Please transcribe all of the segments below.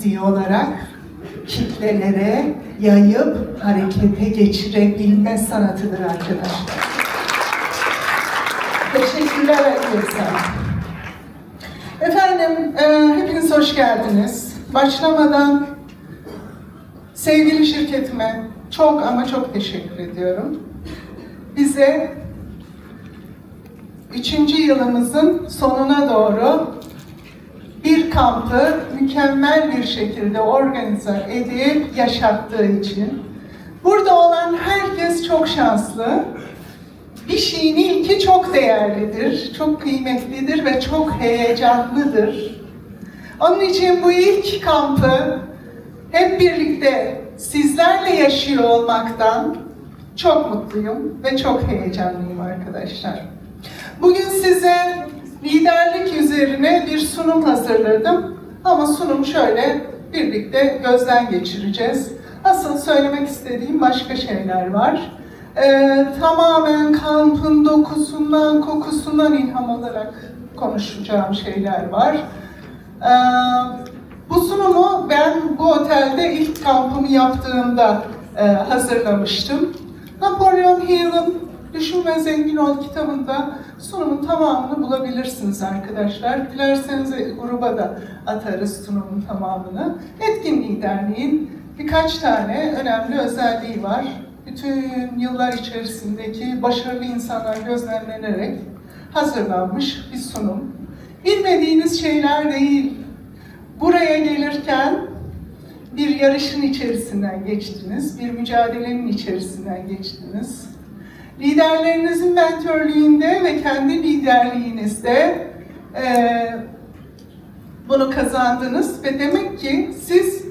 müziği olarak kitlelere yayıp harekete geçirebilme sanatıdır arkadaşlar. Teşekkürler herkese. Efendim, e, hepiniz hoş geldiniz. Başlamadan sevgili şirketime çok ama çok teşekkür ediyorum. Bize üçüncü yılımızın sonuna doğru bir kampı mükemmel bir şekilde organize edip yaşattığı için. Burada olan herkes çok şanslı. Bir şeyin ilki çok değerlidir, çok kıymetlidir ve çok heyecanlıdır. Onun için bu ilk kampı hep birlikte sizlerle yaşıyor olmaktan çok mutluyum ve çok heyecanlıyım arkadaşlar. Bugün size liderlik üzerine bir sunum hazırladım. Ama sunum şöyle birlikte gözden geçireceğiz. Asıl söylemek istediğim başka şeyler var. Ee, tamamen kampın dokusundan, kokusundan ilham alarak konuşacağım şeyler var. Ee, bu sunumu ben bu otelde ilk kampımı yaptığımda e, hazırlamıştım. Napolyon Hill'ın Düşün ve Zengin Ol kitabında sunumun tamamını bulabilirsiniz arkadaşlar. Dilerseniz gruba da atarız sunumun tamamını. Etkin liderliğin birkaç tane önemli özelliği var. Bütün yıllar içerisindeki başarılı insanlar gözlemlenerek hazırlanmış bir sunum. Bilmediğiniz şeyler değil. Buraya gelirken bir yarışın içerisinden geçtiniz, bir mücadelenin içerisinden geçtiniz. Liderlerinizin mentörlüğünde ve kendi liderliğinizde e, bunu kazandınız ve demek ki siz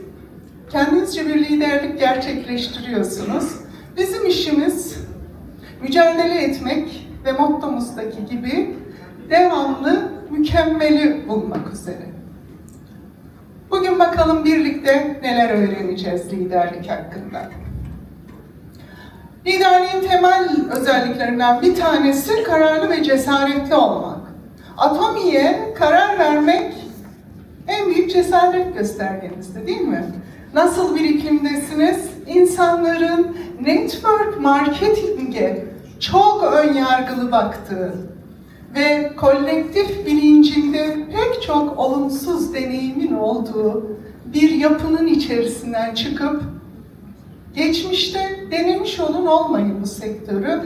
kendinizce bir liderlik gerçekleştiriyorsunuz. Bizim işimiz mücadele etmek ve mottomuzdaki gibi devamlı mükemmeli bulmak üzere. Bugün bakalım birlikte neler öğreneceğiz liderlik hakkında. Liderliğin temel özelliklerinden bir tanesi kararlı ve cesaretli olmak. Atomiye karar vermek en büyük cesaret göstergenizde değil mi? Nasıl bir iklimdesiniz? İnsanların network marketing'e çok ön yargılı baktığı ve kolektif bilincinde pek çok olumsuz deneyimin olduğu bir yapının içerisinden çıkıp geçmişte denemiş olun olmayın bu sektörü,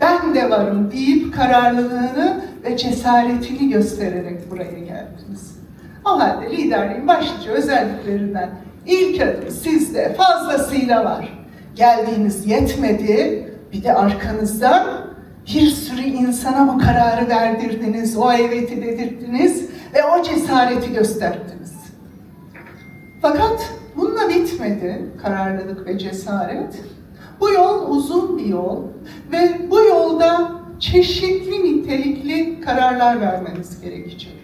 ben de varım deyip kararlılığını ve cesaretini göstererek buraya geldiniz. O halde liderliğin başlıca özelliklerinden ilk adım sizde fazlasıyla var. Geldiğiniz yetmedi, bir de arkanızdan bir sürü insana bu kararı verdirdiniz, o eveti dedirttiniz ve o cesareti gösterdiniz. Fakat bununla bitmedi kararlılık ve cesaret. Bu yol uzun bir yol ve bu yolda çeşitli nitelikli kararlar vermeniz gerekecek.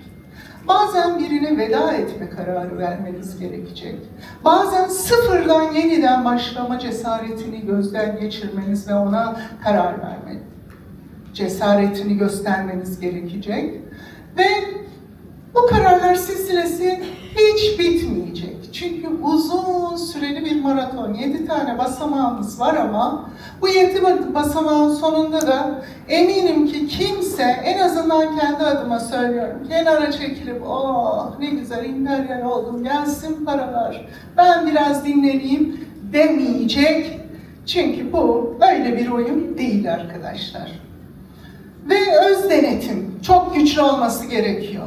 Bazen birine veda etme kararı vermeniz gerekecek. Bazen sıfırdan yeniden başlama cesaretini gözden geçirmeniz ve ona karar verme cesaretini göstermeniz gerekecek. Ve bu kararlar silsilesi hiç bitmeyecek. Çünkü uzun süreli bir maraton. Yedi tane basamağımız var ama bu yedi basamağın sonunda da eminim ki kimse en azından kendi adıma söylüyorum. Kenara çekilip oh ne güzel imperyal oldum gelsin paralar ben biraz dinleneyim demeyecek. Çünkü bu öyle bir oyun değil arkadaşlar. Ve öz denetim çok güçlü olması gerekiyor.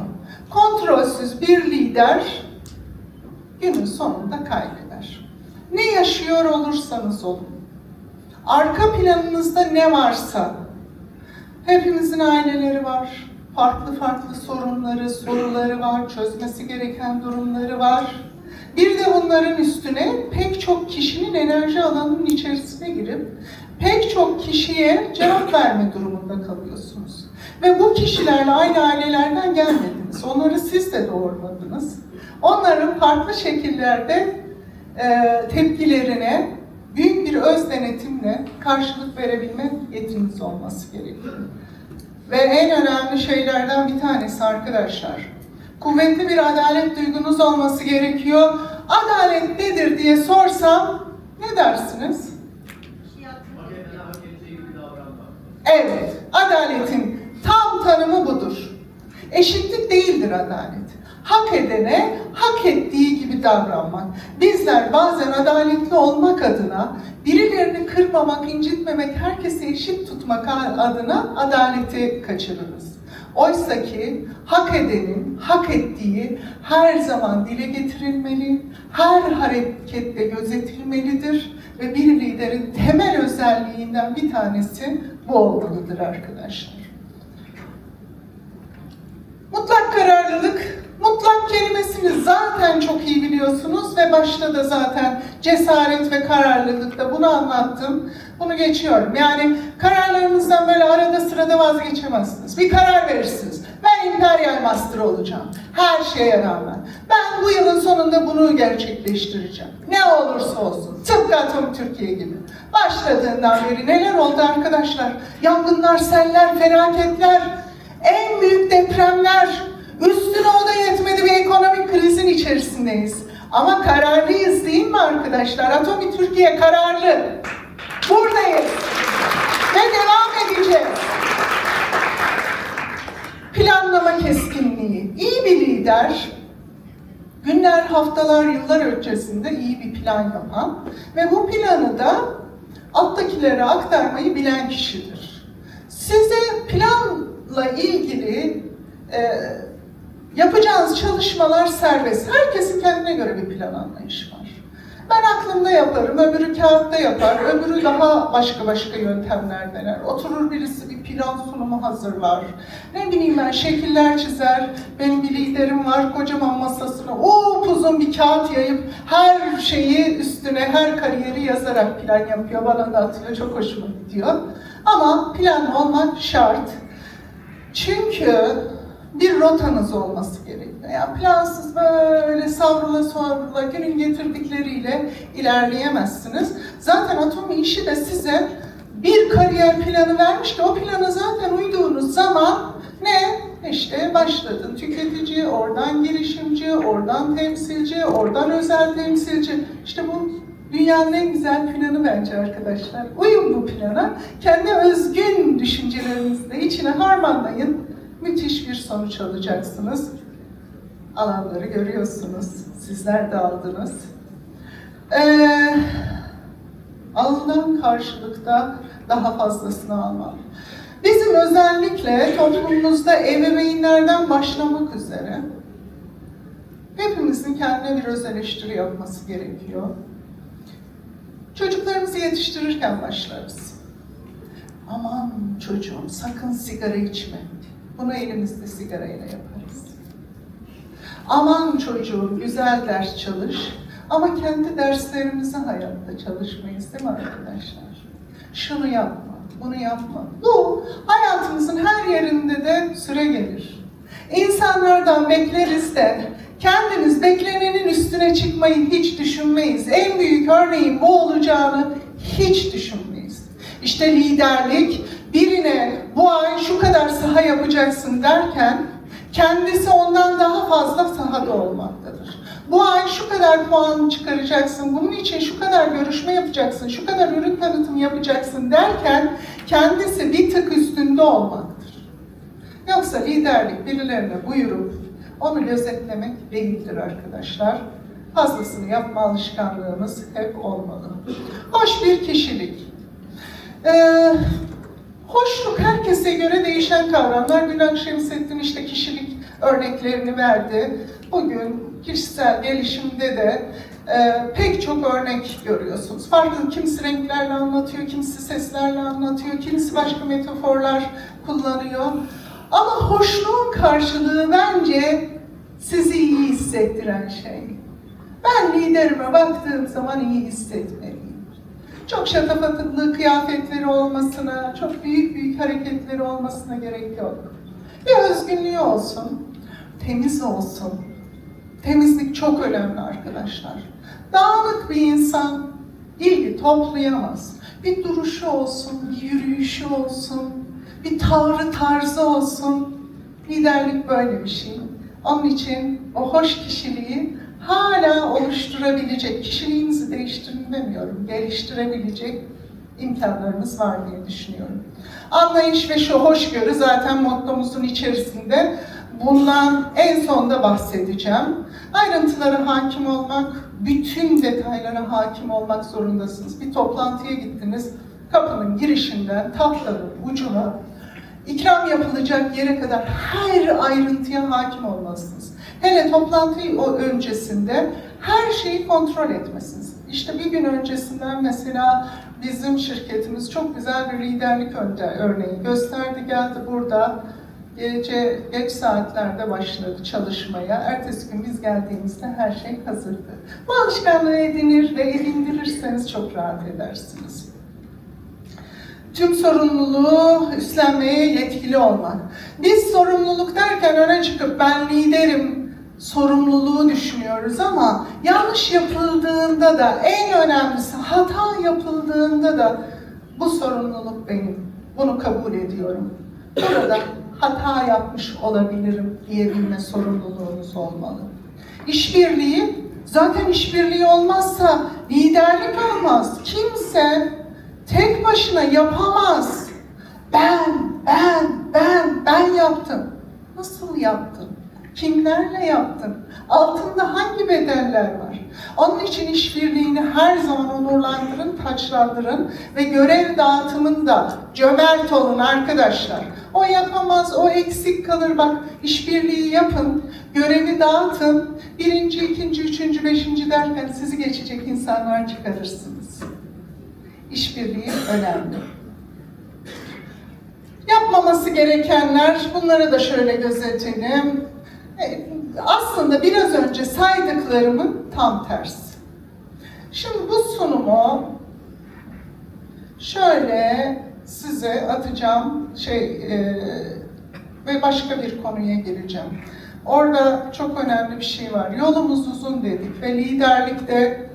Kontrolsüz bir lider günün sonunda kaybeder. Ne yaşıyor olursanız olun. Arka planınızda ne varsa, hepimizin aileleri var, farklı farklı sorunları, soruları var, çözmesi gereken durumları var. Bir de bunların üstüne pek çok kişinin enerji alanının içerisine girip pek çok kişiye cevap verme durumunda kalıyorsunuz. Ve bu kişilerle aynı ailelerden gelmediniz. Onları siz de doğurmadınız. Onların farklı şekillerde e, tepkilerine büyük bir öz denetimle karşılık verebilme yetiniz olması gerekiyor. Ve en önemli şeylerden bir tanesi arkadaşlar. Kuvvetli bir adalet duygunuz olması gerekiyor. Adalet nedir diye sorsam ne dersiniz? Evet, Eşitlik değildir adalet. Hak edene hak ettiği gibi davranmak. Bizler bazen adaletli olmak adına, birilerini kırmamak, incitmemek, herkesi eşit tutmak adına adaleti kaçırırız. Oysa ki hak edenin hak ettiği her zaman dile getirilmeli, her harekette gözetilmelidir ve bir liderin temel özelliğinden bir tanesi bu olmalıdır arkadaşlar. Mutlak kararlılık, mutlak kelimesini zaten çok iyi biliyorsunuz ve başta da zaten cesaret ve kararlılıkta bunu anlattım. Bunu geçiyorum. Yani kararlarınızdan böyle arada sırada vazgeçemezsiniz. Bir karar verirsiniz. Ben Imperial Master olacağım. Her şeye rağmen. Ben bu yılın sonunda bunu gerçekleştireceğim. Ne olursa olsun. Tıpkı Atom Türkiye gibi. Başladığından beri neler oldu arkadaşlar? Yangınlar, seller, felaketler, en büyük depremler, üstüne o da yetmedi bir ekonomik krizin içerisindeyiz. Ama kararlıyız değil mi arkadaşlar? Atomi Türkiye kararlı. Buradayız. Ve devam edeceğiz. Planlama keskinliği. İyi bir lider, günler, haftalar, yıllar öncesinde iyi bir plan yapan ve bu planı da alttakilere aktarmayı bilen kişidir. Size planla ilgili e, yapacağınız çalışmalar serbest. Herkesin kendine göre bir plan anlayışı var. Ben aklımda yaparım, öbürü kağıtta yapar, öbürü daha başka başka yöntemler dener. Oturur birisi bir plan sunumu hazırlar. Ne bileyim ben şekiller çizer. Benim bir liderim var kocaman masasına uzun bir kağıt yayıp her şeyi üstüne her kariyeri yazarak plan yapıyor. Bana da atıyor çok hoşuma gidiyor. Ama plan olmak şart. Çünkü bir rotanız olması gerekiyor. Yani plansız böyle savrula savrula günün getirdikleriyle ilerleyemezsiniz. Zaten atomi işi de size bir kariyer planı vermiş ki o plana zaten uyduğunuz zaman ne? İşte başladın tüketici, oradan girişimci, oradan temsilci, oradan özel temsilci. İşte bu dünyanın en güzel planı bence arkadaşlar. Uyun bu plana. Kendi özgün de içine harmanlayın müthiş bir sonuç alacaksınız. Alanları görüyorsunuz. Sizler de aldınız. Ee, alınan karşılıkta daha fazlasını almak. Bizim özellikle toplumumuzda ebeveynlerden başlamak üzere hepimizin kendine bir öz eleştiri yapması gerekiyor. Çocuklarımızı yetiştirirken başlarız. Aman çocuğum sakın sigara içme. Bunu elimizde sigarayla yaparız. Aman çocuğum güzel ders çalış ama kendi derslerimizi hayatta çalışmayız değil mi arkadaşlar? Şunu yapma, bunu yapma. Bu hayatımızın her yerinde de süre gelir. İnsanlardan bekleriz de kendimiz beklenenin üstüne çıkmayı hiç düşünmeyiz. En büyük örneğin bu olacağını hiç düşünmeyiz. İşte liderlik birine bu ay şu kadar saha yapacaksın derken kendisi ondan daha fazla sahada olmaktadır. Bu ay şu kadar puan çıkaracaksın, bunun için şu kadar görüşme yapacaksın, şu kadar ürün tanıtım yapacaksın derken kendisi bir tık üstünde olmaktır. Yoksa liderlik birilerine buyurup onu gözetlemek değildir arkadaşlar. Fazlasını yapma alışkanlığımız hep olmalı. Hoş bir kişilik. Ee, hoşluk herkese göre değişen kavramlar. Gülen Şemsettin işte kişilik örneklerini verdi. Bugün kişisel gelişimde de e, pek çok örnek görüyorsunuz. Farklı kimisi renklerle anlatıyor, kimisi seslerle anlatıyor, kimisi başka metaforlar kullanıyor. Ama hoşluğun karşılığı bence sizi iyi hissettiren şey. Ben liderime baktığım zaman iyi hissetmeliyim. Çok şatafatlı kıyafetleri olmasına, çok büyük büyük hareketleri olmasına gerek yok. Bir özgünlüğü olsun, temiz olsun. Temizlik çok önemli arkadaşlar. Dağınık bir insan ilgi toplayamaz. Bir duruşu olsun, bir yürüyüşü olsun, bir tavrı tarzı olsun. Liderlik böyle bir şey. Onun için o hoş kişiliği hala oluşturabilecek, kişiliğinizi değiştirin demiyorum, geliştirebilecek imkanlarımız var diye düşünüyorum. Anlayış ve şu hoşgörü zaten mottomuzun içerisinde. Bundan en sonda bahsedeceğim. Ayrıntılara hakim olmak, bütün detaylara hakim olmak zorundasınız. Bir toplantıya gittiniz, kapının girişinden tahtanın ucuna ikram yapılacak yere kadar her ayrıntıya hakim olmalısınız. Hele toplantıyı o öncesinde her şeyi kontrol etmesiniz. İşte bir gün öncesinden mesela bizim şirketimiz çok güzel bir liderlik örneği gösterdi geldi burada. Gece geç saatlerde başladı çalışmaya. Ertesi gün biz geldiğimizde her şey hazırdı. Bu alışkanlığı edinir ve edindirirseniz çok rahat edersiniz tüm sorumluluğu üstlenmeye yetkili olmak. Biz sorumluluk derken öne çıkıp ben liderim sorumluluğu düşünüyoruz ama yanlış yapıldığında da en önemlisi hata yapıldığında da bu sorumluluk benim. Bunu kabul ediyorum. Burada hata yapmış olabilirim diyebilme sorumluluğunuz olmalı. İşbirliği, zaten işbirliği olmazsa liderlik olmaz. Kimse tek başına yapamaz. Ben, ben, ben, ben yaptım. Nasıl yaptın? Kimlerle yaptın? Altında hangi bedeller var? Onun için işbirliğini her zaman onurlandırın, taçlandırın ve görev dağıtımında cömert olun arkadaşlar. O yapamaz, o eksik kalır. Bak işbirliği yapın, görevi dağıtın. Birinci, ikinci, üçüncü, beşinci derken sizi geçecek insanlar çıkarırsınız. İşbirliği önemli. Yapmaması gerekenler, bunları da şöyle gözetelim. Aslında biraz önce saydıklarımın tam tersi. Şimdi bu sunumu şöyle size atacağım şey e, ve başka bir konuya gireceğim. Orada çok önemli bir şey var. Yolumuz uzun dedik ve liderlikte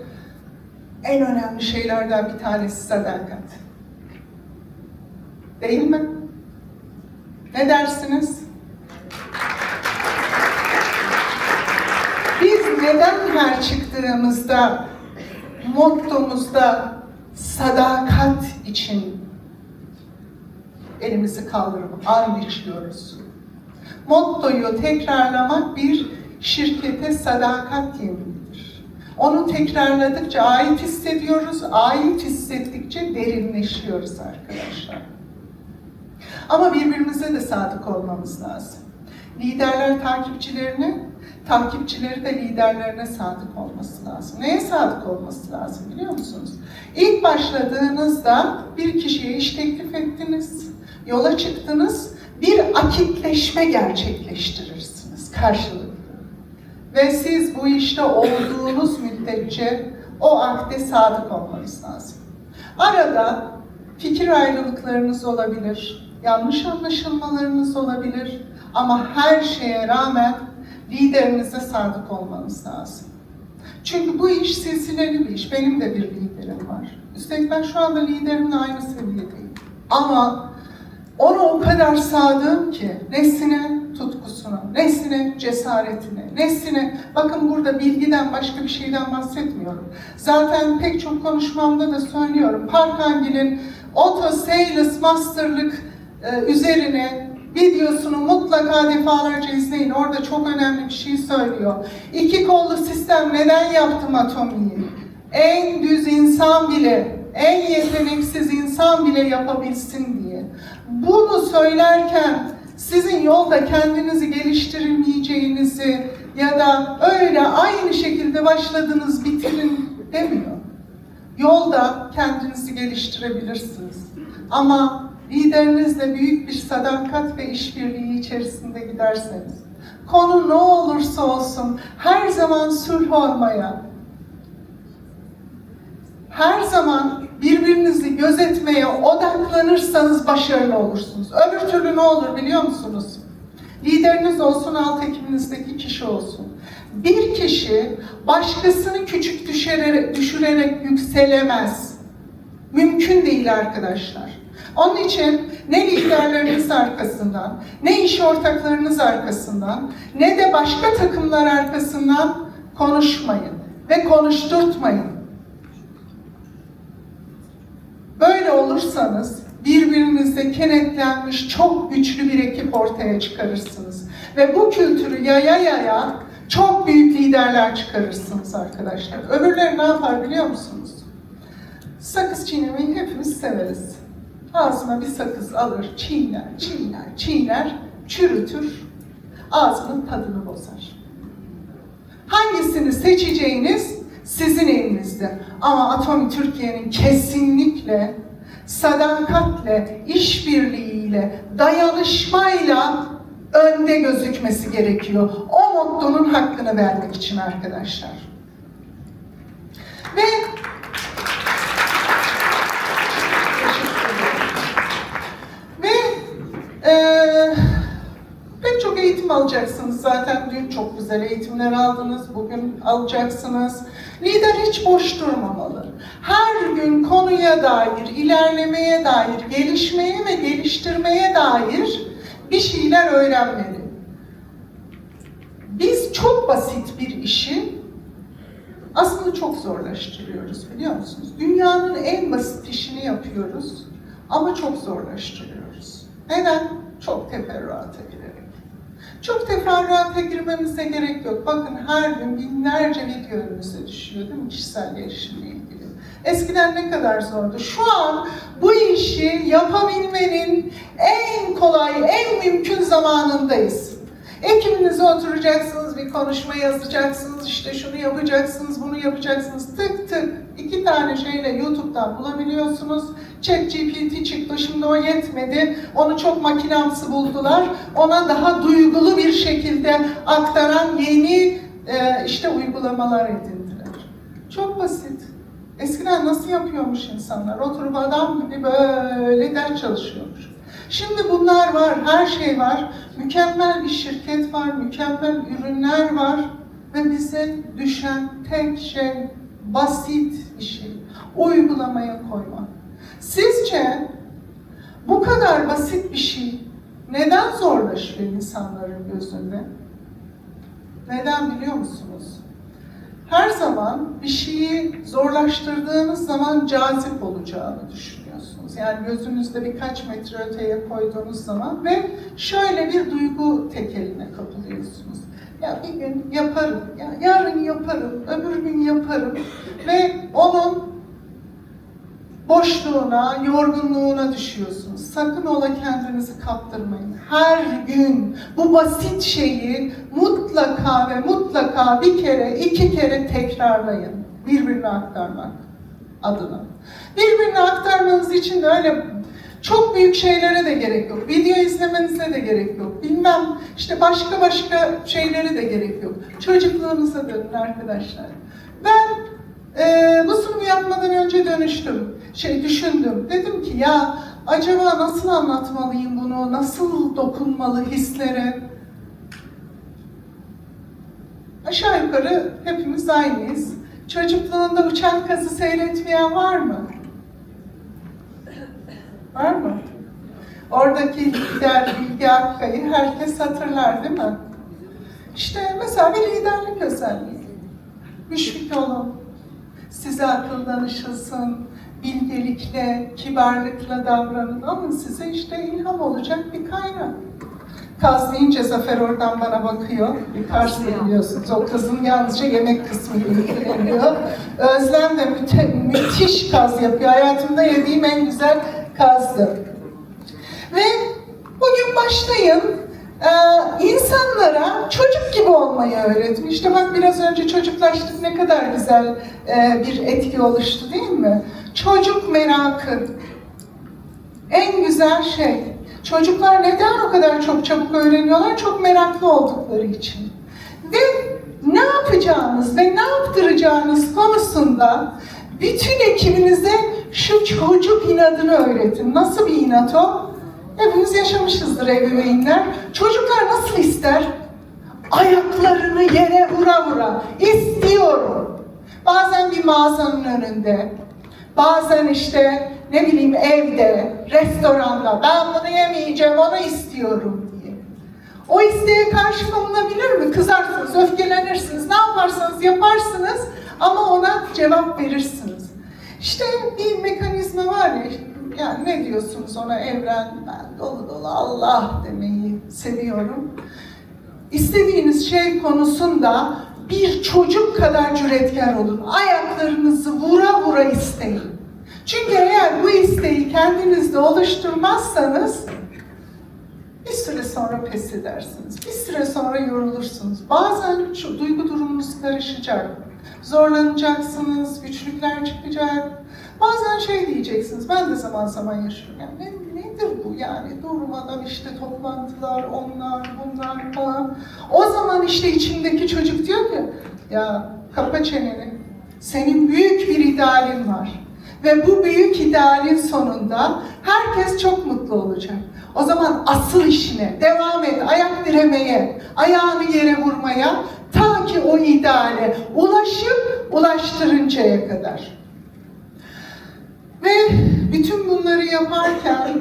en önemli şeylerden bir tanesi sadakat. Değil mi? Ne dersiniz? Biz neden her çıktığımızda mottomuzda sadakat için elimizi kaldırıp and içiyoruz? Mottoyu tekrarlamak bir şirkete sadakat yeminidir. Onu tekrarladıkça ait hissediyoruz, ait hissettikçe derinleşiyoruz arkadaşlar. Ama birbirimize de sadık olmamız lazım. Liderler takipçilerine, takipçileri de liderlerine sadık olması lazım. Neye sadık olması lazım biliyor musunuz? İlk başladığınızda bir kişiye iş teklif ettiniz, yola çıktınız, bir akitleşme gerçekleştirirsiniz karşılıklı. Ve siz bu işte olduğunuz müddetçe o akde sadık olmanız lazım. Arada fikir ayrılıklarınız olabilir, yanlış anlaşılmalarınız olabilir ama her şeye rağmen liderinize sadık olmanız lazım. Çünkü bu iş silsileli bir iş. Benim de bir liderim var. Üstelik ben şu anda liderimle aynı seviyedeyim. Ama ona o kadar sadığım ki nesine tutkusuna, nesine cesaretine, nesine bakın burada bilgiden başka bir şeyden bahsetmiyorum. Zaten pek çok konuşmamda da söylüyorum. Parkangil'in Auto Sales Master'lık e, üzerine videosunu mutlaka defalarca izleyin. Orada çok önemli bir şey söylüyor. İki kollu sistem neden yaptım atomiyi? En düz insan bile, en yeteneksiz insan bile yapabilsin diye. Bunu söylerken sizin yolda kendinizi geliştirmeyeceğinizi ya da öyle aynı şekilde başladınız bitirin demiyor. Yolda kendinizi geliştirebilirsiniz. Ama liderinizle büyük bir sadakat ve işbirliği içerisinde giderseniz, konu ne olursa olsun her zaman sulh olmaya, her zaman birbirinizi gözetmeye odaklanırsanız başarılı olursunuz. Öbür türlü ne olur biliyor musunuz? Lideriniz olsun, alt ekibinizdeki kişi olsun. Bir kişi başkasını küçük düşürerek, düşürerek yükselemez. Mümkün değil arkadaşlar. Onun için ne liderleriniz arkasından, ne iş ortaklarınız arkasından, ne de başka takımlar arkasından konuşmayın ve konuşturtmayın. Böyle olursanız birbirinizde kenetlenmiş çok güçlü bir ekip ortaya çıkarırsınız. Ve bu kültürü yaya yaya çok büyük liderler çıkarırsınız arkadaşlar. Öbürleri ne yapar biliyor musunuz? Sakız çiğnemeyi hepimiz severiz. Ağzına bir sakız alır, çiğner, çiğner, çiğner, çürütür, ağzının tadını bozar. Hangisini seçeceğiniz sizin elinizde. Ama Atomi Türkiye'nin kesinlikle sadakatle, işbirliğiyle, dayanışmayla önde gözükmesi gerekiyor. O mottonun hakkını vermek için arkadaşlar. Ve eee pek çok eğitim alacaksınız zaten. Dün çok güzel eğitimler aldınız, bugün alacaksınız. Lider hiç boş durmamalı. Her gün konuya dair, ilerlemeye dair, gelişmeye ve geliştirmeye dair bir şeyler öğrenmeli. Biz çok basit bir işi aslında çok zorlaştırıyoruz biliyor musunuz? Dünyanın en basit işini yapıyoruz ama çok zorlaştırıyoruz. Neden? Çok teferruata girerek. Çok teferruata girmemize gerek yok. Bakın her gün binlerce video önümüze düşüyor değil mi kişisel gelişimle ilgili. Eskiden ne kadar zordu. Şu an bu işi yapabilmenin en kolay, en mümkün zamanındayız. Ekibinize oturacaksınız, bir konuşma yazacaksınız, işte şunu yapacaksınız, bunu yapacaksınız. Tık tık iki tane şeyle YouTube'dan bulabiliyorsunuz. ChatGPT çıktı, şimdi o yetmedi. Onu çok makinamsı buldular. Ona daha duygulu bir şekilde aktaran yeni e, işte uygulamalar edindiler. Çok basit. Eskiden nasıl yapıyormuş insanlar? Oturup adam gibi böyle ders çalışıyormuş. Şimdi bunlar var, her şey var. Mükemmel bir şirket var, mükemmel ürünler var. Ve bize düşen tek şey basit bir şey. Uygulamaya koymak. Sizce bu kadar basit bir şey neden zorlaşıyor insanların gözünde? Neden biliyor musunuz? Her zaman bir şeyi zorlaştırdığınız zaman cazip olacağını düşünüyorsunuz. Yani gözünüzde birkaç metre öteye koyduğunuz zaman ve şöyle bir duygu tekeline kapılıyorsunuz. Ya bir gün yaparım, ya yarın yaparım, öbür gün yaparım ve onun boşluğuna, yorgunluğuna düşüyorsunuz. Sakın ola kendinizi kaptırmayın. Her gün bu basit şeyi mutlaka ve mutlaka bir kere, iki kere tekrarlayın. Birbirine aktarmak adına. Birbirine aktarmanız için de öyle çok büyük şeylere de gerek yok. Video izlemenize de gerek yok. Bilmem işte başka başka şeylere de gerek yok. Çocukluğunuza dönün arkadaşlar. Ben ee, bu sunumu yapmadan önce dönüştüm. Şey düşündüm. Dedim ki ya acaba nasıl anlatmalıyım bunu? Nasıl dokunmalı hislere? Aşağı yukarı hepimiz aynıyız. Çocukluğunda uçan kazı seyretmeyen var mı? Var mı? Oradaki lider Bilge Akkay'ı herkes hatırlar değil mi? İşte mesela bir liderlik özelliği. Müşfik olun, size akıl danışılsın, bilgelikle, kibarlıkla davranın. Alın size işte ilham olacak bir kaynak. Kaz deyince Zafer oradan bana bakıyor. Bir Karslı biliyorsunuz. O kızın yalnızca yemek kısmı ilgileniyor. Özlem de müthiş kaz yapıyor. Hayatımda yediğim en güzel kazdı. Ve bugün başlayın ee, insanlara çocuk gibi olmayı öğretin. İşte bak biraz önce çocuklaştık ne kadar güzel e, bir etki oluştu değil mi? Çocuk merakı. En güzel şey. Çocuklar neden o kadar çok çabuk öğreniyorlar? Çok meraklı oldukları için. Ve ne yapacağınız ve ne yaptıracağınız konusunda bütün ekibinize şu çocuk inadını öğretin. Nasıl bir inat o? Hepimiz yaşamışızdır ebeveynler. Çocuklar nasıl ister? Ayaklarını yere vura vura. İstiyorum. Bazen bir mağazanın önünde, bazen işte ne bileyim evde, restoranda ben bunu yemeyeceğim, onu istiyorum diye. O isteğe karşı konulabilir mi? Kızarsınız, öfkelenirsiniz, ne yaparsanız yaparsınız ama ona cevap verirsiniz. İşte bir mekanizma var ya, yani ne diyorsunuz ona evren, ben dolu dolu Allah demeyi seviyorum. İstediğiniz şey konusunda bir çocuk kadar cüretkar olun. Ayaklarınızı vura vura isteyin. Çünkü eğer bu isteği kendinizde oluşturmazsanız bir süre sonra pes edersiniz. Bir süre sonra yorulursunuz. Bazen şu duygu durumunuz karışacak. Zorlanacaksınız, güçlükler çıkacak. Bazen şey diyeceksiniz, ben de zaman zaman yaşıyorum. Yani ne, nedir bu yani? Durmadan işte toplantılar, onlar, bunlar falan. O zaman işte içimdeki çocuk diyor ki, ya kapa çeneni. Senin büyük bir idealin var. Ve bu büyük idealin sonunda herkes çok mutlu olacak. O zaman asıl işine devam et, ayak diremeye, ayağını yere vurmaya, ki o ideale ulaşıp ulaştırıncaya kadar. Ve bütün bunları yaparken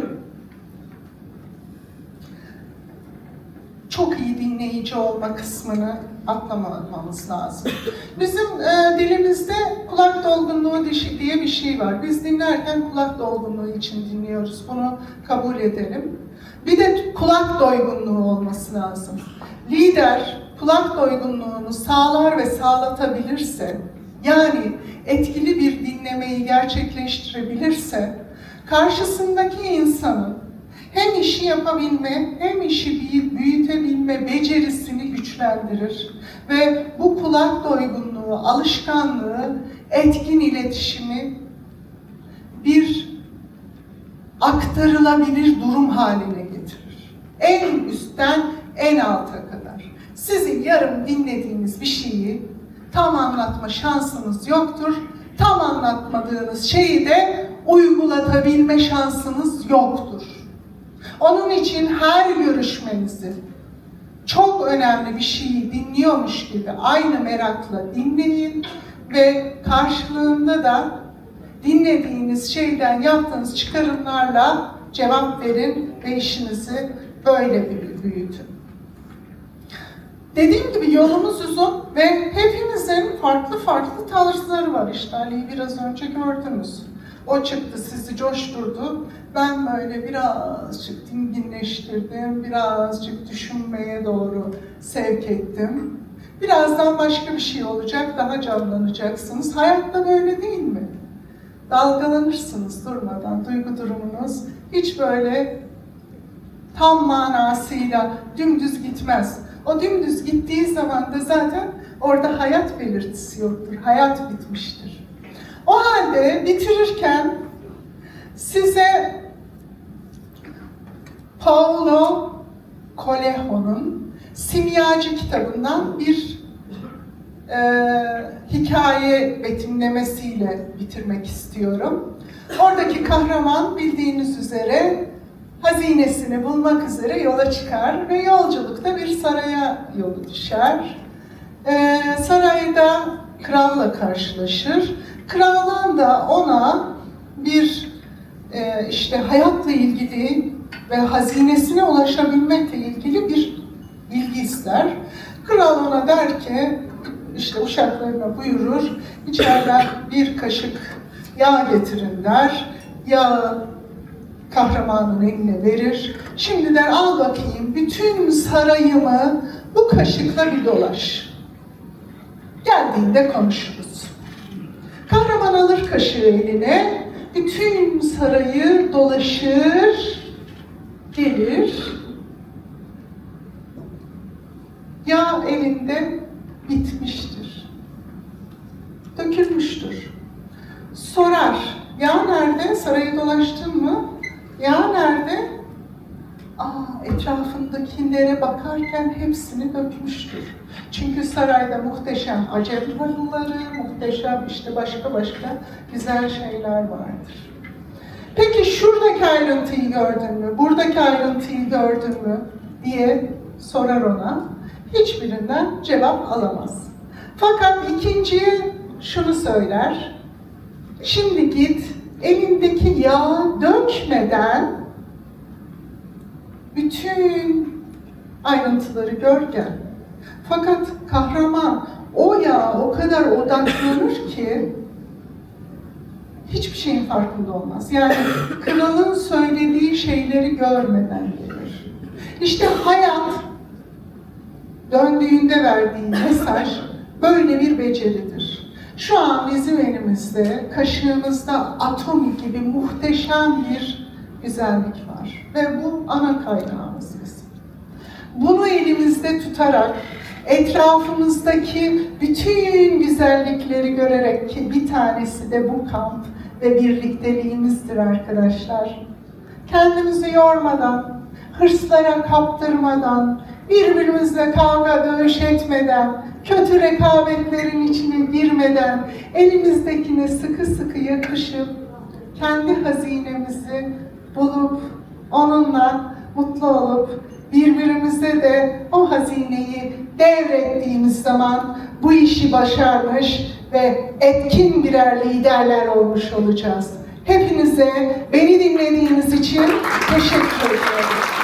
çok iyi dinleyici olma kısmını atlamamamız lazım. Bizim e, dilimizde kulak dolgunluğu dişi diye bir şey var. Biz dinlerken kulak dolgunluğu için dinliyoruz. Bunu kabul edelim. Bir de kulak doygunluğu olması lazım. Lider kulak doygunluğunu sağlar ve sağlatabilirse, yani etkili bir dinlemeyi gerçekleştirebilirse, karşısındaki insanın hem işi yapabilme hem işi büyü- büyütebilme becerisini güçlendirir ve bu kulak doygunluğu, alışkanlığı, etkin iletişimi bir aktarılabilir durum haline getirir. En üstten en alta kadar. Sizin yarım dinlediğiniz bir şeyi tam anlatma şansınız yoktur. Tam anlatmadığınız şeyi de uygulatabilme şansınız yoktur. Onun için her görüşmenizi çok önemli bir şeyi dinliyormuş gibi aynı merakla dinleyin ve karşılığında da dinlediğiniz şeyden yaptığınız çıkarımlarla cevap verin ve işinizi böyle büyütün. Dediğim gibi yolumuz uzun ve hepimizin farklı farklı tarzları var işte Ali'yi biraz önce gördünüz. O çıktı, sizi coşturdu. Ben böyle birazcık dinginleştirdim, birazcık düşünmeye doğru sevk ettim. Birazdan başka bir şey olacak, daha canlanacaksınız. Hayatta böyle değil mi? Dalgalanırsınız durmadan, duygu durumunuz hiç böyle tam manasıyla dümdüz gitmez. O dümdüz gittiği zaman da zaten orada hayat belirtisi yoktur. Hayat bitmiştir. O halde bitirirken size Paulo Coelho'nun Simyacı kitabından bir e, hikaye betimlemesiyle bitirmek istiyorum. Oradaki kahraman bildiğiniz üzere hazinesini bulmak üzere yola çıkar ve yolculukta bir saraya yolu düşer. Ee, sarayda kralla karşılaşır. Kraldan da ona bir e, işte hayatla ilgili ve hazinesine ulaşabilmekle ilgili bir bilgi ister. Kral ona der ki işte uşaklarına buyurur, içeriden bir kaşık yağ getirin der. Yağı kahramanın eline verir. Şimdi der al bakayım bütün sarayımı bu kaşıkla bir dolaş. Geldiğinde konuşuruz. Kahraman alır kaşığı eline, bütün sarayı dolaşır, gelir. Yağ elinde bitmiştir. Dökülmüştür. Sorar, yağ nerede? Sarayı dolaştın mı? Ya nerede? Aa, etrafındakilere bakarken hepsini dökmüştür. Çünkü sarayda muhteşem acem halıları, muhteşem işte başka başka güzel şeyler vardır. Peki şuradaki ayrıntıyı gördün mü, buradaki ayrıntıyı gördün mü diye sorar ona. Hiçbirinden cevap alamaz. Fakat ikinciye şunu söyler. Şimdi git elindeki yağı dökmeden bütün ayrıntıları gör gel. Fakat kahraman o yağa o kadar odaklanır ki hiçbir şeyin farkında olmaz. Yani kralın söylediği şeyleri görmeden gelir. İşte hayat döndüğünde verdiği mesaj böyle bir beceridir. Şu an bizim elimizde, kaşığımızda atom gibi muhteşem bir güzellik var. Ve bu ana kaynağımız. Bunu elimizde tutarak etrafımızdaki bütün güzellikleri görerek ki bir tanesi de bu kamp ve birlikteliğimizdir arkadaşlar. Kendimizi yormadan, hırslara kaptırmadan, birbirimizle kavga dövüş etmeden, kötü rekabetlerin içine girmeden, elimizdekine sıkı sıkı yakışıp, kendi hazinemizi bulup, onunla mutlu olup, birbirimize de o hazineyi devrettiğimiz zaman bu işi başarmış ve etkin birer liderler olmuş olacağız. Hepinize beni dinlediğiniz için teşekkür ediyorum.